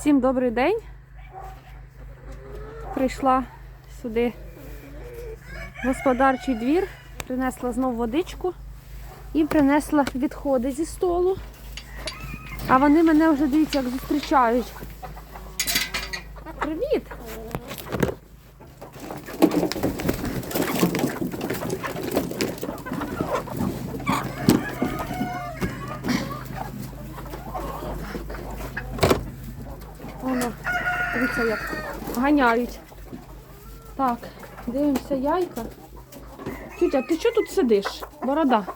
Всім добрий день. Прийшла сюди господарчий двір, принесла знову водичку і принесла відходи зі столу. А вони мене вже дивіться, як зустрічають. Привіт! Воно, дивіться, як ганяють. Так, дивимося яйка. Тютя, ти що тут сидиш? Борода.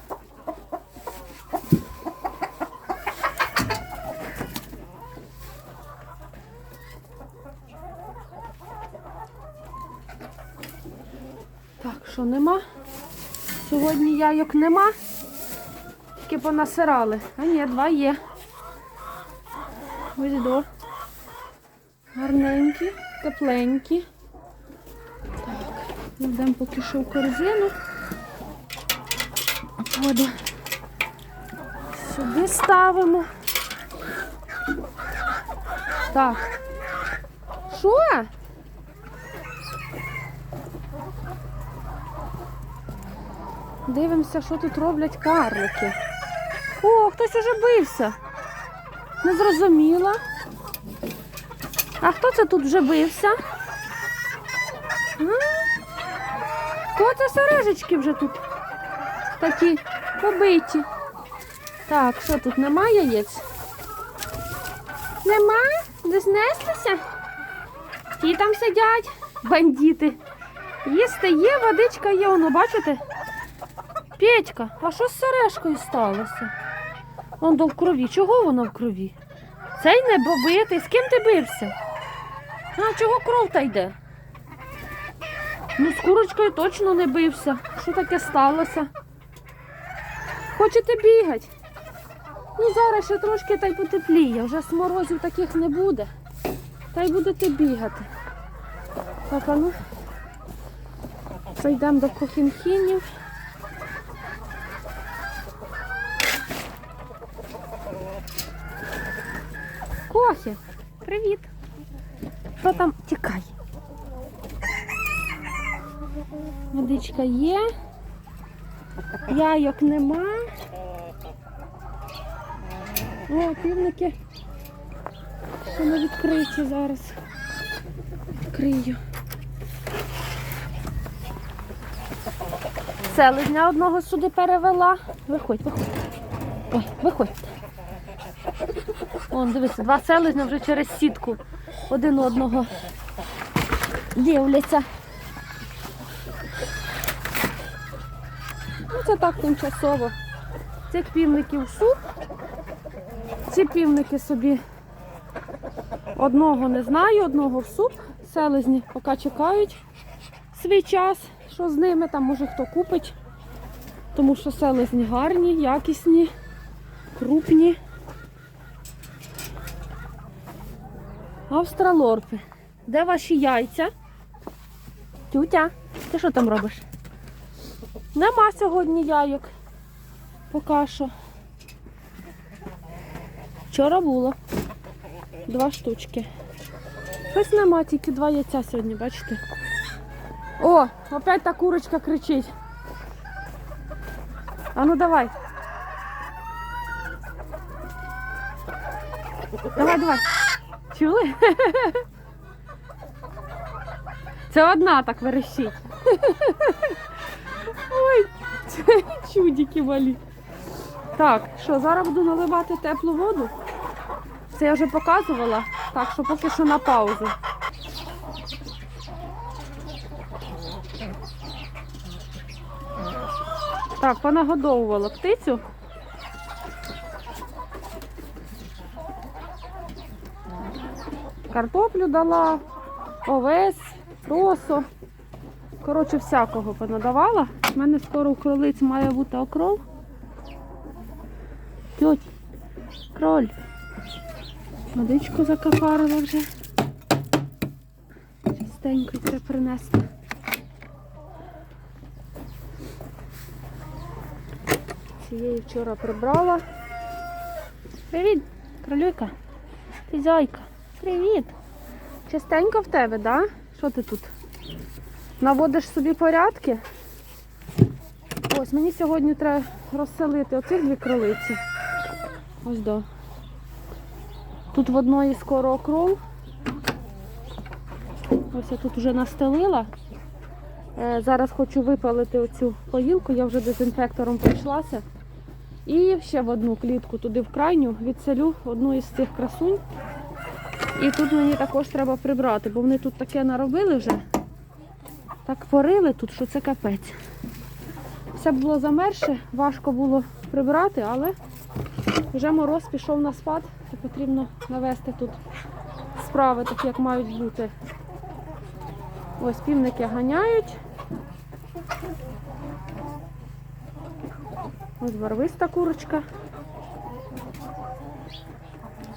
Так, що нема? Сьогодні яйок нема. Тільки понасирали. А ні, два є. Ось до. Гарненькі, тепленькі. Так, йдемо поки що в корзину. Воду сюди ставимо. Так. Що? Дивимося, що тут роблять карлики. О, хтось уже бився. Не зрозуміла. А хто це тут вже бився? А? Хто це сережечки вже тут? Такі побиті. Так, що тут немає яєць? Нема? Не знеслися? Ті там сидять, бандити. Їсти є, водичка є, воно, бачите? Петька, а що з сережкою сталося? Он в крові. Чого воно в крові? Цей не побитий. З ким ти бився? А чого кров та йде? Ну, з курочкою точно не бився. Що таке сталося? Хочете бігати? Ну, зараз ще трошки та й потепліє. Вже сморозів таких не буде. Та й будете бігати. Так, а ну. Зайдемо до кохінхінів. Кохі, привіт. Що там? Тікай. Водичка є. Яйок нема. О, півники. Ще не відкриті зараз. Відкрию. Селезня одного сюди перевела. Виходь, виходь. Ой, виходь. Вон, дивися, два селезня вже через сітку один одного дивляться. Ну, це так тимчасово. Цих півників суп. Ці півники собі одного не знаю, одного в суп. Селезні поки чекають свій час, що з ними, там може хто купить. Тому що селезні гарні, якісні, крупні. Австралорпи. Де ваші яйця? Тютя, ти що там робиш? Нема сьогодні яйок. Поки що. Вчора було. Два штучки. Щось нема, тільки два яйця сьогодні, бачите? О, опять та курочка кричить. А ну давай. Давай, давай. Чули? Це одна так верещить. Ой, це чудики малі. Так, що, зараз буду наливати теплу воду. Це я вже показувала, так що поки що на паузу. Так, понагодовувала птицю. Картоплю дала, овес, просо. Коротше, всякого понадавала. У мене скоро у кролиць має бути окров. Тьоть, кроль. Водичку закафарила вже. Частенько це принести. Цієї вчора прибрала. Привіт, кролюйка. Ти зайка. Привіт! Частенько в тебе, да? Що ти тут? Наводиш собі порядки? Ось, мені сьогодні треба розселити оцих дві кролиці. Ось до. Тут в одної скоро окрол. Ось я тут вже настелила. Е, Зараз хочу випалити оцю поїлку, я вже дезінфектором пройшлася. І ще в одну клітку туди в крайню відселю одну із цих красунь. І тут мені також треба прибрати, бо вони тут таке наробили вже. Так порили тут, що це капець. Все було замерше, важко було прибрати, але вже мороз пішов на спад і потрібно навести тут справи, так як мають бути. Ось півники ганяють. Ось барвиста курочка.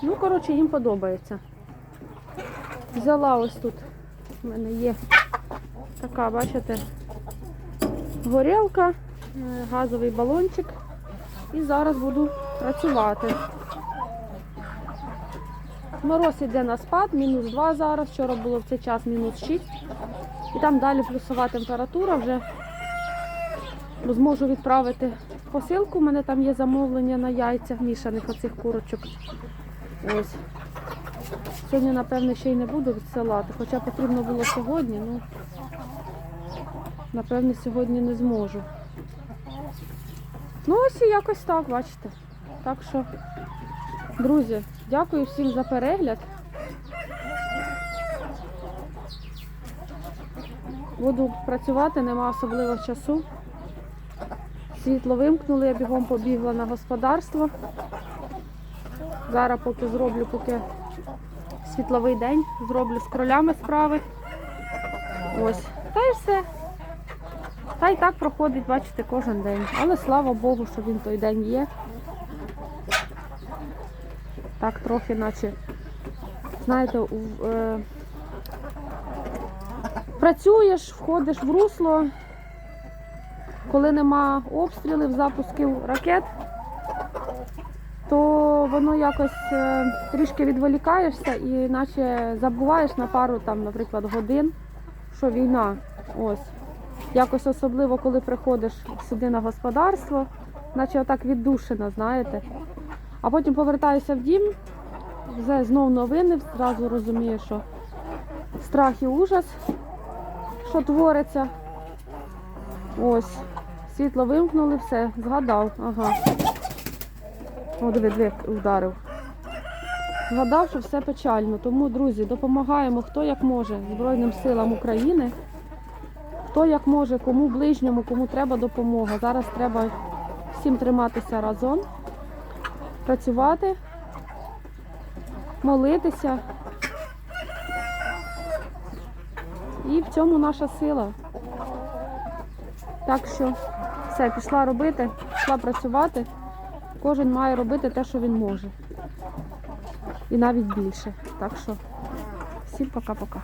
Ну, коротше, їм подобається. Взяла ось тут. У мене є така, бачите, горілка, е, газовий балончик. І зараз буду працювати. Мороз іде на спад, мінус 2 зараз. Вчора було в цей час мінус 6. І там далі плюсова температура вже зможу відправити посилку. У мене там є замовлення на яйця мішаних оцих курочок. Ось. Сьогодні, напевне, ще й не буду відсилати, хоча потрібно було сьогодні, ну напевне, сьогодні не зможу. Ну, ось і якось так, бачите. Так що, друзі, дякую всім за перегляд. Буду працювати, нема особливо часу. Світло вимкнули, я бігом побігла на господарство. Зараз поки зроблю, поки світловий день, зроблю з кролями справи. Ось. Та й все. Та й так проходить, бачите, кожен день. Але слава Богу, що він той день є. Так трохи, наче, знаєте, у- е, працюєш, входиш в русло, коли нема обстрілів, запусків ракет, воно якось е, трішки відволікаєшся і наче забуваєш на пару, там, наприклад, годин, що війна. Ось. Якось особливо, коли приходиш сюди на господарство, наче отак віддушено, знаєте. А потім повертаюся в дім, вже знов новини, зразу розумію, що страх і ужас, що твориться. Ось, світло вимкнули, все, згадав. Ага. О, диви, як вдарив. Згадав, що все печально. Тому, друзі, допомагаємо хто як може Збройним силам України. Хто як може, кому ближньому, кому треба допомога. Зараз треба всім триматися разом, працювати, молитися. І в цьому наша сила. Так що все, пішла робити, пішла працювати. Кожен має робити те, що він може. І навіть більше. Так що всім пока-пока.